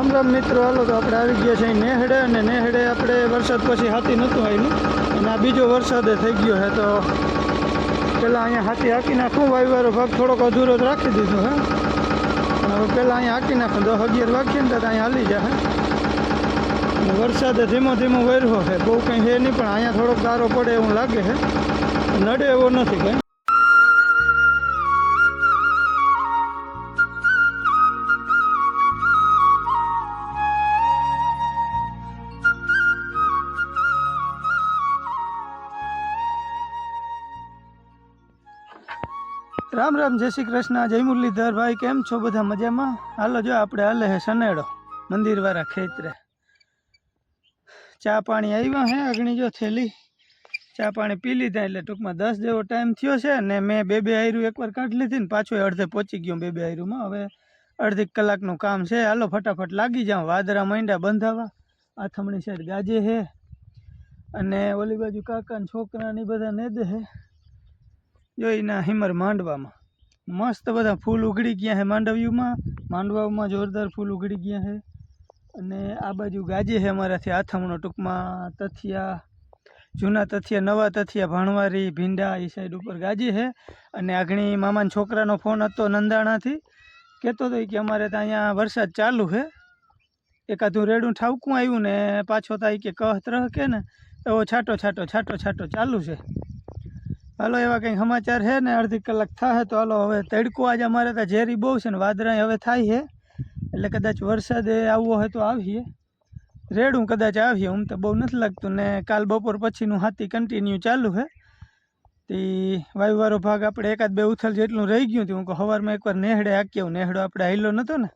રામ રામ મિત્રો, હાલો તો આપણે આવી ગયા છે નેહડે અને નેહડે આપણે વરસાદ પછી હાથી નહોતું આવ્યું અને આ બીજો વરસાદ થઈ ગયો છે, તો પહેલાં અહીંયા હાથી હાકી નાખું, વાયવારો ભાગ થોડોક અધૂરો જ રાખી દીધો હે અને હવે પહેલાં અહીંયા હાકી નાખું દસ અગિયાર વાગીએ ને તો અહીંયા હાલી જાય હે વરસાદ ધીમો ધીમો વર્યો છે, બહુ કંઈ છે નહીં, પણ અહીંયા થોડોક ગારો પડે એવું લાગે છે. નડે એવો નથી કંઈ. રામ રામ, જય શ્રી કૃષ્ણ, જય મુરલીધર ભાઈ, કેમ છો બધા મજામાં? હાલો જો, આપણે હાલે હે સનેડો મંદિરવાળા ખેતરે. ચા પાણી આવ્યા હે અગણી જો થેલી. ચા પાણી પી લીધા એટલે ટૂંકમાં દસ જેવો ટાઈમ થયો છે ને મેં બે બે આયરું એકવાર કાઢી લીધી ને પાછું અડધે પહોંચી ગયો બે બે આયરુંમાં. હવે અડધી કલાકનું કામ છે. હાલો, ફટાફટ લાગી જાઉં. વાદરા માંડ્યા બંધાવા. આથમણી સાઈડ ગાજે હે. અને ઓલી બાજુ કાકાના છોકરાની છોકરા ને બધા નેદે હે. જોઈના હિમર માંડવામાં. મસ્ત બધા ફૂલ ઉગડી ગયા છે માંડવ્યુમાં. માંડવામાં જોરદાર ફૂલ ઉગડી ગયા છે અને આ બાજુ ગાજે છે અમારાથી આથમણો ટૂંકમાં તથિયા, જૂના તથિયા, નવા તથિયા, ભાણવારી, ભીંડા એ સાઈડ ઉપર ગાજે છે અને આગણી મામાના છોકરાનો ફોન હતો નંદાણાથી. કહેતો હતો કે અમારે ત્યાં અહીંયા વરસાદ ચાલુ છે એકાદું રેડું ઠાવકું આવ્યું ને પાછો તો કે કહ ત્રહ કે ને. એવો છાંટો છાંટો છાંટો છાંટો ચાલુ છે. હાલો, એવા કંઈક સમાચાર છે ને? અડધી કલાક થાય તો હાલો, હવે તડકો આજે અમારે ત્યાં ઝેરી બહુ છે ને વાદરા હવે થાય છે. એટલે કદાચ વરસાદ આવવો હોય તો આવીએ. રેડું કદાચ આવીએ હું તો બહુ નથી લાગતું ને, કાલ બપોર પછીનું હાથી કન્ટિન્યુ ચાલુ છે. તે વાયુવાળો ભાગ આપણે એકાદ બે ઉથલ જેટલું રહી ગયું હતું, હું કહું સવારમાં એકવાર નેહડે આક્યો, નેહડો આપણે હાલ્યો નહોતો ને.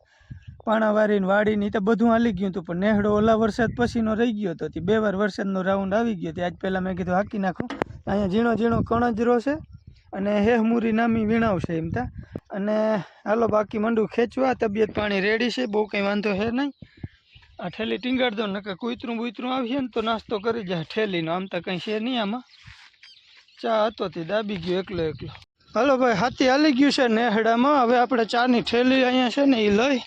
પાણાવારીને વાડીને તો બધું હાલી ગયું હતું, પણ નેહડો ઓલા વરસાદ પછીનો રહી ગયો હતો બે વાર વરસાદનો રાઉન્ડ આવી ગયો તે. આજ પહેલાં મેં કીધું હાકી નાખું. અહીંયા ઝીણો ઝીણો કણજરો છે અને હેહમુરી નામી વીણાવશે એમ તા. અને હાલો બાકી મંડું ખેંચવા, તબિયત પાણી રેડી છે, બહુ કંઈ વાંધો છે નહીં. આ ઠેલી ટીંગાડ દો, નકર કૂતરું બૂતરું આવીએ ને તો નાસ્તો કરી જાય ઠેલીનો, આમ તો કંઈ છે નહીં આમાં. ચા હતો તે, દાબી ગયો એકલો એકલો. હાલો ભાઈ, હાથી હાલી ગયું છે નેહડામાં. હવે આપણે ચાની ઠેલી અહીંયા છે ને એ લઈ.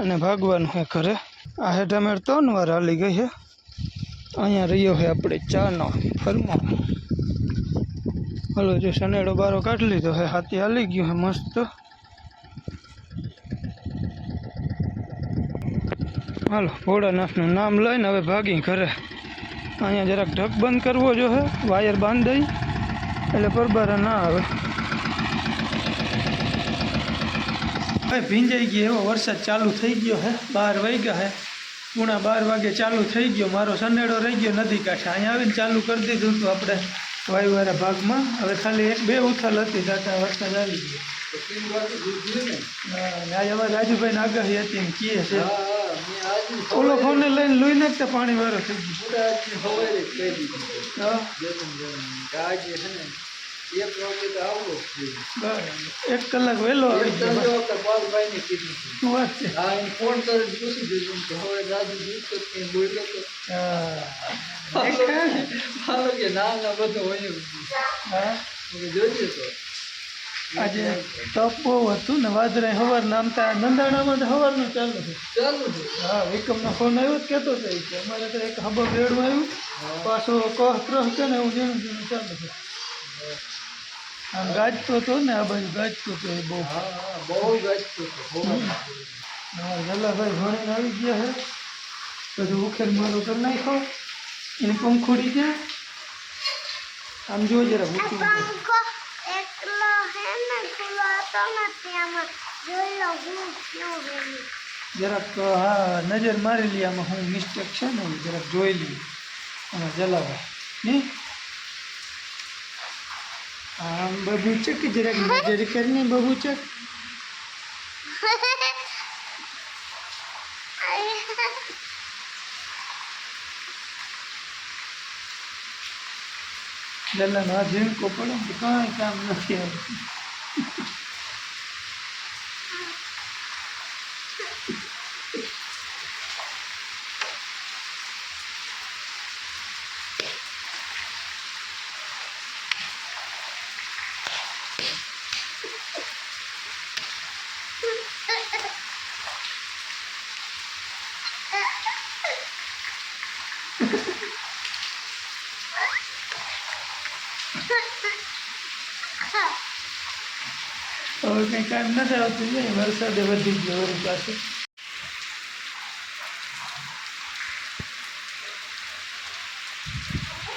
અને ભાગવાનું હે ઘરે. આ હેઠામેર ત્રણ વાર હાલી ગઈ છે અહીંયા રહ્યો છે આપણે ચાનો ફરમો. હલો, જો શનેડો બારો કાઢી લીધો હે, હાથી હાલી ગયું હે મસ્ત. હાલો, ભોળાનાથનું નામ લઈને હવે ભાગી ઘરે. અહીંયા જરાક ઢગ બંધ કરવો જો હે, વાયર બાંધી એટલે પરબારા ના આવે. ભાઈ ભીંજાઈ ગઈ એવો વરસાદ ચાલુ થઈ ગયો હે બાર વાગ્યા હે પૂણા બાર વાગે ચાલુ થઈ ગયો મારો સનેડો રહી ગયો નદી કાંઠે અહીંયા આવીને ચાલુ કરી દીધું હતું આપણે વાયુવાળા ભાગમાં. હવે ખાલી એક બે ઉથલ હતી દાતા વરસાદ આવી ગયો. હા, અને આજે અમારે રાજુભાઈ આગાહી હતી ને કીએ છે. ઓલો ફોને લઈને લોહી નાખતા પાણી વાળો થઈ ગયો. હા, બરાબર. એક કલાક વહેલો આવી ગયો શું વાત છે? હા હા. આજે તપ બહુ હતું ને વાદરે હવાર નામતા નંદાણામાં તો હવારનું ચાલુ છે. હા વિક્રમનો ફોન આવ્યો જ કહેતો હતો કે અમારે તો એક હબો રેડું આવ્યું. પાછો કહ ત્રહ છે ને એવું ઝીણું ઝીણું ચાલુ છે. આમ ગાજતો હતો ને આ બાજુ ગાજતો હતો એ બહુ. બહુ ગાજતો હતો ગલ્લાભાઈ ભણીને આવી ગયા છે બધું ઉખેર મારો કરી નાખો એની પંખોડી છે. આમ જો જરા. પંખો એકલો હે ને ખુલાતો નથી આમાં જોઈ લો હું ક્યાં ગઈ જરાક હા નજર મારી લઈએ આમાં હું મિસ્ટેક છે ને જરાક જોઈ લઈએ આમાં જલાવા નહીં આમ બબૂચક જરાક નજર કરીને બબૂચક જલા ના જેમ કોપડો કાંઈ કામ નથી આવતું. કંઈ નથી આવતું નહીં વરસાદે વધી ગયો વળી પાસે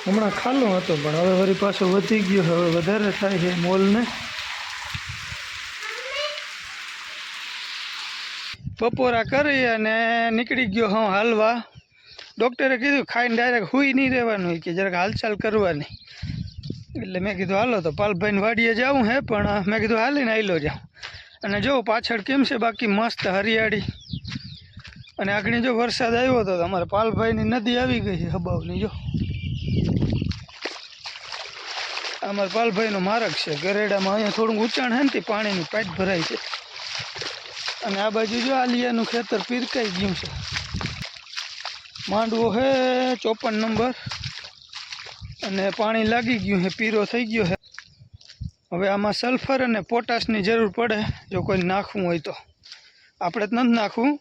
હમણાં ખાલો હતો, પણ હવે વળી પાછો વધી ગયો, હવે વધારે થાય છે મોલને. બપોરા કરી અને નીકળી ગયો હું હાલવા. ડૉક્ટરે કીધું ખાઈને ડાયરેક્ટ હુઈ નહીં રહેવાનું કે જરાક હાલચાલ કરવાની. એટલે મેં કીધું, હાલો તો પાલભાઈને વાડીએ જાઉં હે, પણ મેં કીધું, હાલીને આવેલો જાઉં. અને જો, પાછળ કેમ છે બાકી મસ્ત હરિયાળી? અને આગળ જો વરસાદ આવ્યો હતો તો અમારે પાલભાઈની નદી આવી ગઈ છે હબાવની, જો. અમારા પાલભાઈનો માર્ગ છે, ગરેડામાં અહીંયા થોડુંક ઊંચાણ છે ને તે પાણીની પાઇપ ભરાય છે. અને આ બાજુ જો આલિયાનું ખેતર પીરકાઈ ગયું છે. માંડવો હે ચોપન નંબર. અને પાણી લાગી ગયું છે, પીરો થઈ ગયો છે. હવે આમાં સલ્ફર અને પોટાશની જરૂર પડે, જો કોઈ નાખવું હોય તો. આપણે તો નથી નાખવું.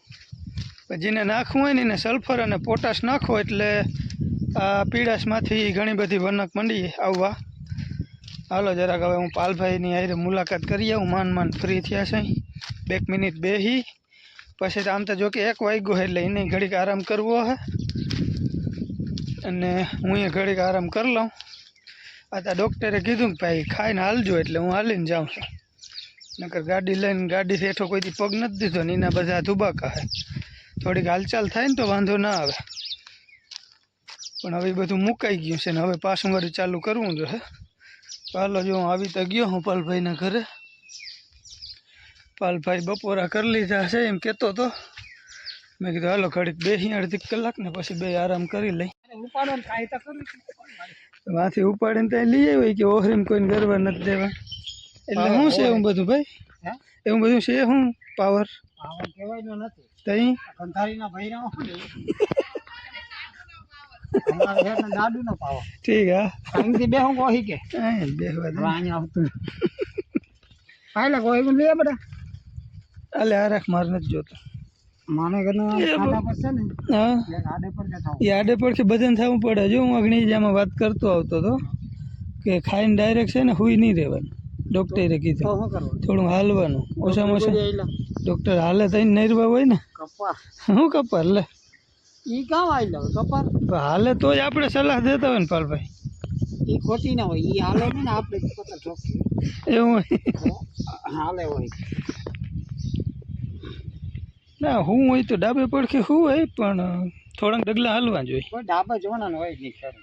જેને નાખવું હોય ને એને સલ્ફર અને પોટાશ નાખો એટલે આ પીડાશમાંથી ઘણી બધી વનક મંડી આવવા. હાલો જરાક હવે હું પાલભાઈની હારે મુલાકાત કરી આવું, માન માન ફ્રી થયા છે. બે મિનિટ બેહી. પછી આમ તો જો કે એક વાગ્યો એટલે એને ઘડીક આરામ કરવો હે. અને હું એ ઘડીક આરામ કરી લઉં. તો ડૉક્ટરે કીધું કે ભાઈ, ખાઈને હાલજો એટલે હું હાલીને જાઉં છું. નકર ગાડી લઈને ગાડીથી હેઠો કોઈથી પગ નથી દીધો ને એના બધા ધુબાકા હે થોડીક હાલચાલ થાય ને તો વાંધો ના આવે. પણ હવે બધું મુકાઈ ગયું છે ને હવે પાછું વળી ચાલુ કરવું જોઈએ ચાલો જો હું આવી તો ગયો હું પાલભાઈના ઘરે. પાલભાઈ બપોરા કરી લીધા છે, એમ કહેતો તો. મેં કીધું, હાલો, ઘડીક બે અડધી કલાક ને પછી બે આરામ કરી લઈ. વાંથી ઉપાડીને ત્યાં લઈ આવ્યો કે ઓહરીમ કોઈને ગરવા નથી દેવા. એટલે શું છે એવું બધું ભાઈ? એવું બધું છે શું પાવર? પાવર કહેવાયનો નથી. તઈ? કંથારીના ભૈરા દાદુનો પાવર. ઠીક હા. અહીંથી બે હું કહી કે. બેહવા અહીંયા આવતું પાયલા કોઈ લે બધા આલે આરાખ માર નથી જોતો. આડે એ પડખે બધાને થવું પડે. જો હું અગ્નિ જામાં વાત કરતો આવતો હતો કે ખાઈને ડાયરેક્ટ છે ને હુઈ નહીં રહેવાનું. ડૉક્ટરે કીધું. થોડું હાલવાનું. ઓછામાં ઓછા ડોક્ટર હાલે થઈને નરવા હોય ને. શું કપાર લે. ઈ કામ આઈલા કપા પણ હાલે તો જ આપણે સલાહ દેતા હોય ને પાલભાઈ. એ ખોટી ના હોય એ હાલે ને આપણે એવું હોય. હાલે હોય. ના હું હોય તો ડાબે પડખે હું હોય પણ થોડાક ડગલા હાલવા જોઈએ. પણ ડાબા જોવાના હોય નહીં ખેડ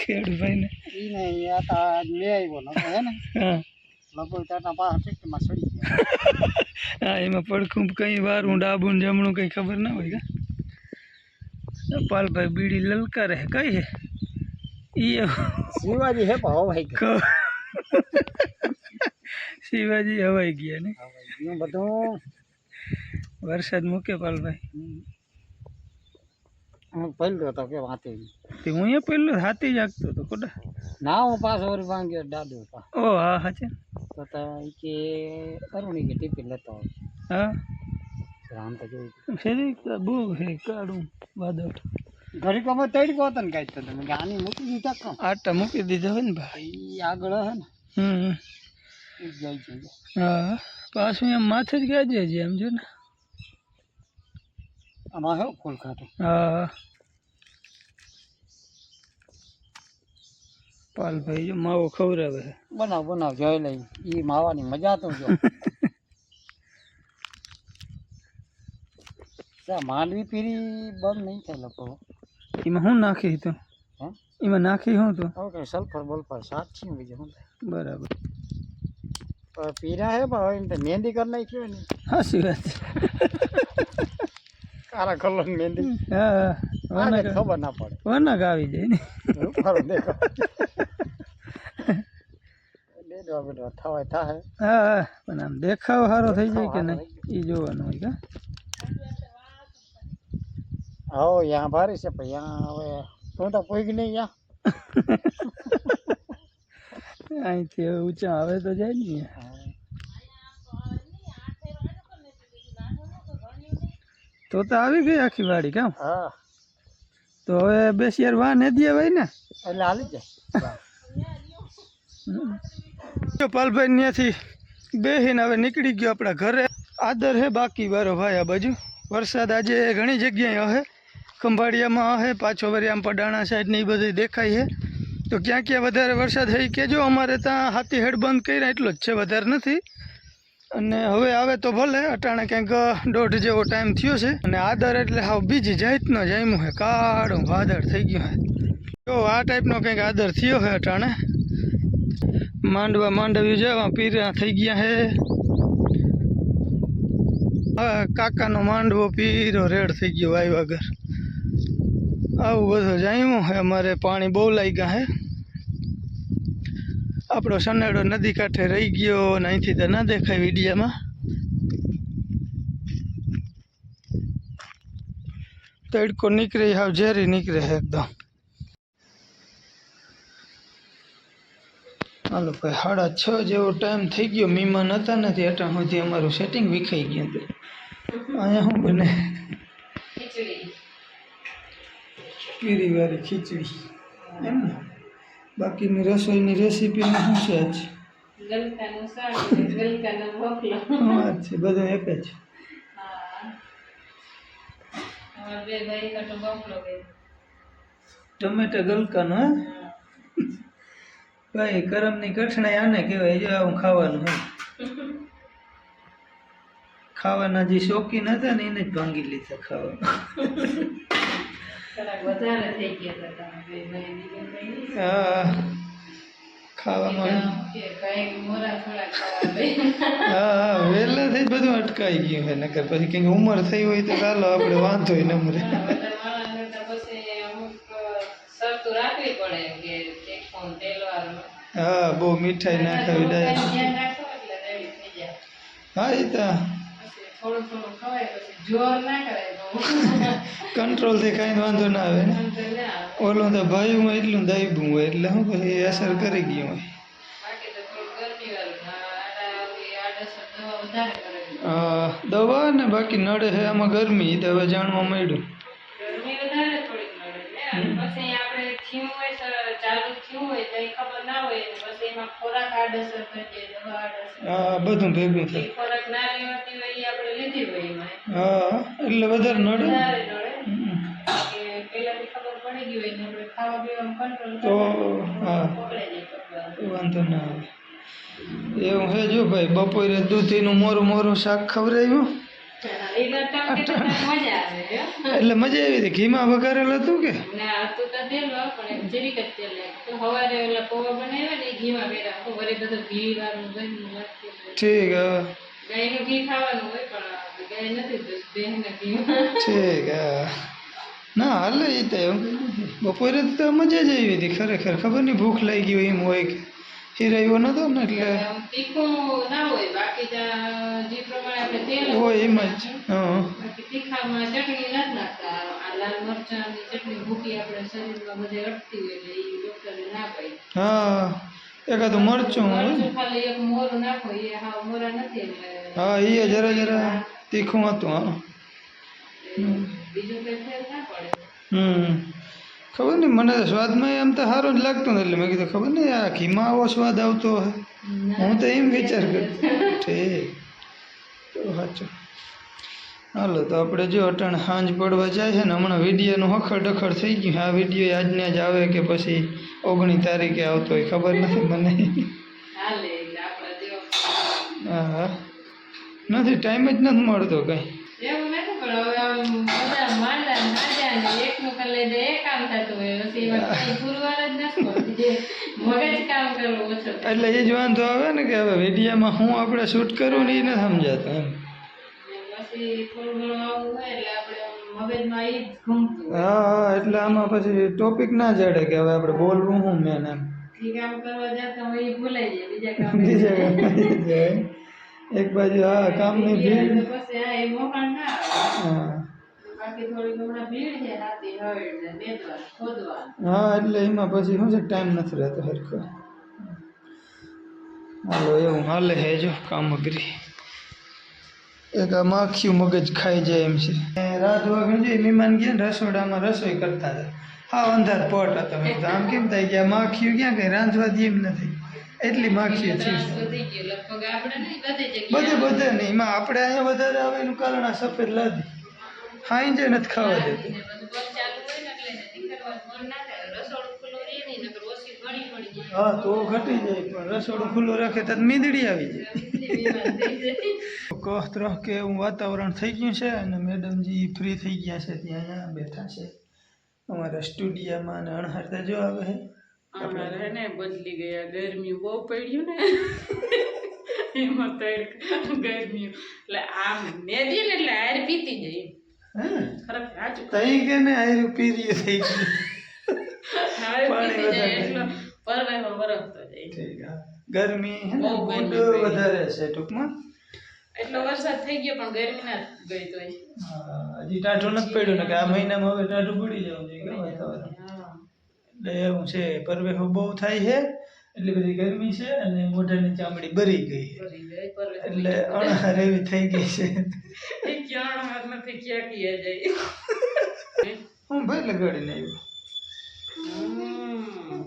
ખેડ ભાઈ ને. ઈ આ તા લે આવ્યો ન હે ને? હા. લગભગ તારના પાસે ટેક્ટરમાં સડી ગયા. હા એમાં પડખું કઈ વાર હું ડાબું જમણું કઈ ખબર ના હોય કા પાલભાઈ બીડી લલકારે હે કઈ હે? ઈ શિવાજી હે ભાવ ભાઈ શિવાજી હવાઈ ગયા ને. બધું. વરસાદ મૂકે પાલભાઈ. પહેલો હતો કે વાંચે તે હું એ પહેલો હાથી જ આગતો હતો ખોટા. ના હું પાછો વરી ભાંગ્યો દાદુ ઓ હા હા છે. તો તો કે અરુણી કે ટીપી લેતો હા? રામ તો જોઈ ફેરી બહુ હે કાળું વાદળ. ઘડી કમે તડી કહો ને કાંઈ તો તમે ગાની મૂકી દીધા કો આટા મૂકી દીધા હોય ને ભાઈ. આગળ હે ને. હમ. જાય છે. હા પાછું એમ માથે જ ગાજે છે એમ જો ને. આમાં હે ફૂલ ખાતું હા પાલભાઈ જો માવો ખવડાવે છે બનાવ બનાવ જોઈ લઈ ઈ માવાની મજા તો જો સા માંડવી પીરી બંધ નહીં થાય લોકો એમાં શું નાખી તું હે એમાં નાખી શું તું હવે કઈ સલ્ફર બલ્ફર સાત છે બીજું શું થાય બરાબર પણ પીરા હે પણ હવે એમ તો મહેંદી કરી નાખી હોય ને હાસી વાત કાળા કલર મહેંદી હા આને ખબર ના પડે. વનક આવી જાય ને. ઉપર દેખો. દેડવા બેડવા થવાય થાય હા હા. પણ આમ દેખાવ સારો થઈ જાય કે નહીં? એ જોવાનું હોય કા? હો યા ભારી છે પણ યા હવે તું તો કોઈક નહીં યા. અહીંથી ઊંચા આવે તો જાય ને તો તો આવી ગઈ આખી વાડી કામ હા. તો હવે બેસી યાર વાહ ને દે ભાઈ ને? એટલે હાલી જાય. પાલભાઈ ત્યાંથી બેહીને હવે નીકળી ગયો આપણા ઘરે. આદર હે બાકી વારો ભાઈ આ બાજુ. વરસાદ આજે ઘણી જગ્યાએ હે ખંભાળિયામાં હે પાછો આમ પડાણા સાઈડ ને એ બધી દેખાય છે તો ક્યાં ક્યાં વધારે વરસાદ થઈ કેજો. અમારે ત્યાં હાથી હેડ બંધ કર્યા એટલો જ છે વધારે નથી. અને હવે આવે તો ભલે, અટાણે કંઈક દોઢ જેવો ટાઈમ થયો છે. અને આદર એટલે હાવ બીજી જાતનો જામ્યું હે. કાળો વાદળ થઈ ગયું હે. જો, આ ટાઈપનો કંઈક આદર થયો હે અટાણે. માંડવા માંડવ્યું જેવા પીરા થઈ ગયા હે. હવે કાકાનો માંડવો પીરો રેડ થઈ ગયો વાય વગર આવું બધું જામ્યું હે. અમારે પાણી બહુ લાગ્યા હે. આપણો સનેડો નદી કાંઠે રહી ગયો અને અહીંથી તો ના દેખાય વિડીયામાં. તડકો નીકળે હાવ ઝેરી નીકળે છે એકદમ. હાલો ભાઈ સાડા છ જેવો ટાઈમ થઈ ગયો. મહેમાન હતા નથી અટાણ સુધી અમારું સેટિંગ વિખાઈ ગયું હતું. અહીંયા શું બને? પીરી વાળી ખીચડી. એમ ને? બાકીની રસોઈની રેસીપીમાં શું છે આજ? ગલકાનું શાક ગલકાનો ભોપલો હા છે બધું એક જ. બે ભાઈ કટો ભોપલો ટમેટા ગલકાનો હે? ભાઈ કરમની કઠણાઈ આને કહેવાય જો આવું ખાવાનું હોય. ખાવાના જે શોખીન હતા ને એને જ ભાંગી લીધા ખાવા. વધારે થઈ ગયા હતા તમે ખાવામાં હા વહેલાથી બધું અટકાઈ ગયું છે નગર પછી કંઈક ઉંમર થઈ હોય તો ચાલો આપણે વાંધો ન મરે બધા માણસને તો પછી અમુક શરતો રાખવી પડે કે તીખું તેલવાળું હા બહુ મીઠાઈ ના ખાવી ડાયરેક્ટ હા એ તો. થોડું થોડું ખવાય પછી જોર ના કરે બહુ કંટ્રોલથી કાંઈ વાંધો ના આવે ને. ઓલું તો ભાઈમાં એટલું દાયબું હોય એટલે શું પછી એ અસર કરી ગયું હોય. દવા ને બાકી નડે છે આમાં ગરમી તો હવે જાણવા મળ્યું. હા બધું ભેગું થાય. હા એટલે વધારે નડે. તો હા. વાંધો ના આવે. એવું હે જો ભાઈ બપોરે દૂધીનું મોરું મોરું શાક ખવડાવ્યું. એટલે મજા આવી હતી. ઘીમાં વઘારેલ હતું કે? હો. ઠીક ગાયનું ઘી ખાવાનું હોય પણ ઠીક ના હાલે એ તો એવું. બપોરે તો મજા જ આવી હતી ખરેખર. ખબર નહીં ભૂખ લાગી હોય એમ હોય કે. હિરાયો નતો ને એટલે. હોય એમ જ હા. એકાદું મરચું હા એ જરા જરા. તીખું હતું હમ. ખબર નહીં મને સ્વાદમાં એમ તો સારું જ લાગતું નથી એટલે મેં કીધું ખબર નહીં આ ઘીમાં આવો સ્વાદ આવતો હોય હું તો એમ વિચાર કરું. ઠીક. તો સાચું. હાલો તો આપણે જો અટાણે સાંજ પડવા જાય છે ને હમણાં વિડીયોનું હખડ ડખડ થઈ ગયું આ વીડિયો આજને જ આવે કે પછી ઓગણી તારીખે આવતો હોય ખબર નથી મને. હા. નથી ટાઈમ જ નથી મળતો કંઈ. એટલે એ જ વાંધો આવે ને કે હવે વિડીયામાં હું આપણે શૂટ કરું ને એ નથી સમજાતો એમ. હા હા એટલે આમાં પછી ટોપિક ના જડે કે હવે આપણે બોલવું હું મેન એમ. કામ કરવા જતા હોય એ ભૂલાઈ જાય બીજા કામ બીજા કામ. એક બાજુ હા કામની ભીડ. હા. એટલે એમાં પછી શું છે ટાઈમ નથી રહેતો હરખો હાલો એવું હાલે હે જો કામગીરી. એક આ માખિયું મગજ ખાઈ જાય એમ છે. રાત વાગે જે મહેમાન ગયા રસોડામાં રસોઈ કરતા હતા. હા અંધાર પટ હતો. આમ કેમ થાય કે આ માખિયું ક્યાં કઈ રાંધવા દે એમ નથી. એટલી માખીએ છે. ત્રાસ વધી ગયો લગભગ આપણે નહીં બધી બધે નહીં એમાં આપણે અહીંયા વધારે આવે એનું કારણ આ સફેદ લાદી. ખાઈ જાય નથી ખાવા દેતું. હા તો ઘટી જાય પણ રસોડું ખુલ્લું રાખે તો મીંદડી આવી જાય. કહ કહત્ર કે એવું વાતાવરણ થઈ ગયું છે અને મેડમજી ફ્રી થઈ ગયા છે ત્યાં અહીંયા બેઠા છે. અમારા સ્ટુડિયામાં અને અણહારતા જો આવે છે. અમારે હે ને બદલી ગયા ગરમી બહુ પડ્યું ને. એમાં તડકા ગરમી. એટલે આમ મેદી ને એટલે હાર પીતી જઈ ખરેખર સાચું તઈ કે ને આયરું પીરીએ થઈ ગયું પાણી વધારે. વરસતો જાય. ગરમી. વધારે છે ટૂંકમાં. એટલો વરસાદ થઈ ગયો પણ ગરમી ના ગઈ હા, હજી ટાઢું નથી પડ્યું ને કે આ મહિનામાં હવે ટાઢું પડી જવું જોઈએ વાતાવરણ. એટલે એવું છે પરવેહો બહુ થાય છે એટલી બધી ગરમી છે અને મોઢાની ચામડી બરી ગઈ એટલે અણહાર એવી થઈ ગઈ છે. ક્યાં હાથ નથી ક્યાં ક્યાં જાય. હું ભાઈ લગાડીને આવ્યો. હમ.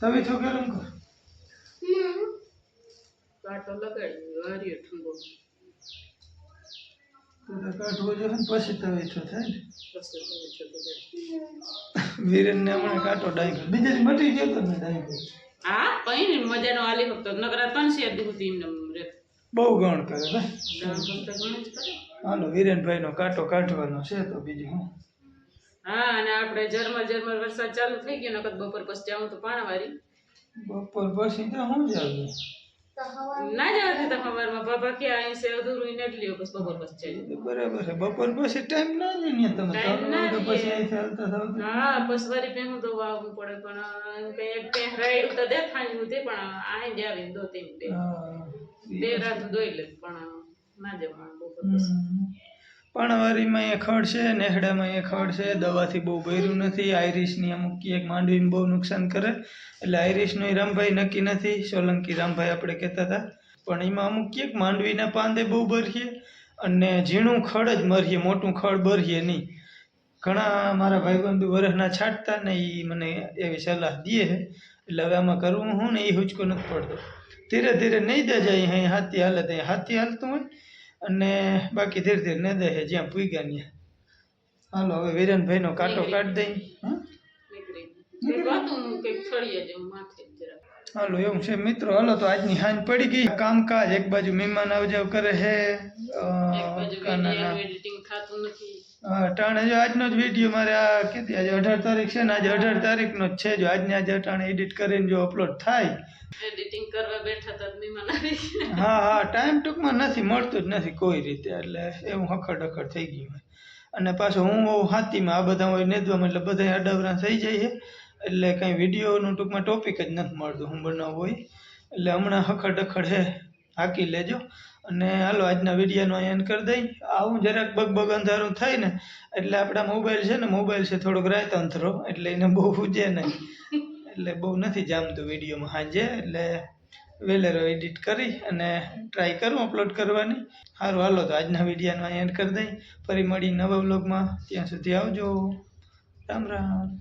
તમે છો ગરમ કરો કાંટો લગાડી હાર્યો ઠંડો. તો કાઢવો જોઈએ ને પછી તવે છો થાય ને. વીરેનને હમણાં કાંટો ડાંગ્યો બીજા મટી ગયો તો ને હા? કઈ મજાનો આલી ફક્ત નકરા ત્રણ શેર એમને રે. બહુ ગણ કરે ને. હાલો વીરેનભાઈનો કાંટો કાઢવાનો છે તો બીજું હું? હા અને આપણે ઝરમર ઝરમર વરસાદ ચાલુ થઈ ગયો નકર બપોર પછી જાઉં તો પાણાવાળી બપોર પછી તો હું જ આવીએ તો હવા ના જવાથી તો ખબરમાં બાબા ક્યાં અહીં છે અધૂરું જ લ્યો પછી બપોર પછી જઈએ બરાબર છે. બપોર પછી ટાઈમ ના લે ને તમે ટાઈમ ના પછી થાવ હા પછી વારી પેહું તો વાવવું પડે પણ કઈ એક તો પણ અહીં જ આવીને દો તેમ બે. બે રાત દોઈ લે પણ ના જવાનું બપોર પછી. પાણાવારીમાં એ ખડ છે, નેહડામાં એ ખડ છે, દવાથી બહુ ભર્યું નથી આઈરિશની અમુક એક માંડવીને બહુ નુકસાન કરે. એટલે આઈરિશનો એ રામભાઈ નક્કી નથી, સોલંકી રામભાઈ આપણે કહેતા હતા. પણ એમાં અમુક એક માંડવીના પાંદે બહુ ભરીએ અને ઝીણું ખડ જ મરીએ, મોટું ખડ ભરીએ નહીં. ઘણા મારા ભાઈબંધુ વરસના છાંટતા ને એ મને એવી સલાહ દે છે. એટલે હવે આમાં કરવું હું ને એ હુચકો નથી પડતો. ધીરે ધીરે નહીં દે જાય, અહીં હાથી હાલે, ત્યાં હાથી હાલતું હોય અને બાકી ધીરે ધીરે ને દે જ્યાં પૂગ્યા ત્યાં હાલો હવે વિરેનભાઈનો કાંટો કાઢી દઈ. હાલો એવું છે. મિત્રો હાલો તો આજની હાંજ પડી ગઈ. કામકાજ એક બાજુ મહેમાન આવજાવ કરે છે અટાણે જો આજનો જ વીડિયો મારે આ કીધી. આજે અઢાર તારીખ છે ને આજે અઢાર તારીખનો જ છે. જો આજને આજે અટાણે એડિટ કરીને જો અપલોડ થાય એડિટિંગ કરવા બેઠા તો મહેમાન આવી. હા હા ટાઈમ ટૂંકમાં નથી, મળતું જ નથી કોઈ રીતે, એટલે એવું હખડ હખડ થઈ ગયું અને પાછું હું હોઉં હાથીમાં, આ બધા હોય નેદવામાં, એટલે બધા અડાવરા થઈ જાય એટલે કંઈ વિડીયોનું ટૂંકમાં ટોપિક જ નથી મળતું, હું બનાવવું હોય. એટલે હમણાં હખડ હખડ હે હાકી લેજો. અને હાલો, આજના વિડીયોનો અહીંયા કરી દઈ. આવું જરાક બગબગ અંધારું થાય ને, એટલે આપણા મોબાઈલ છે ને મોબાઈલ છે થોડોક રાત અંતરો એટલે એને બહુ ઉજે નહીં. એટલે બહુ નથી જામતું વિડીયોમાં સાંજે એટલે વેલેરો એડિટ કરી અને ટ્રાય કરું અપલોડ કરવાની. સારું હાલો તો આજના વિડીયાનો એન્ડ કરી દઈ. ફરી મળી નવા બ્લોગમાં ત્યાં સુધી આવજો. રામ રામ.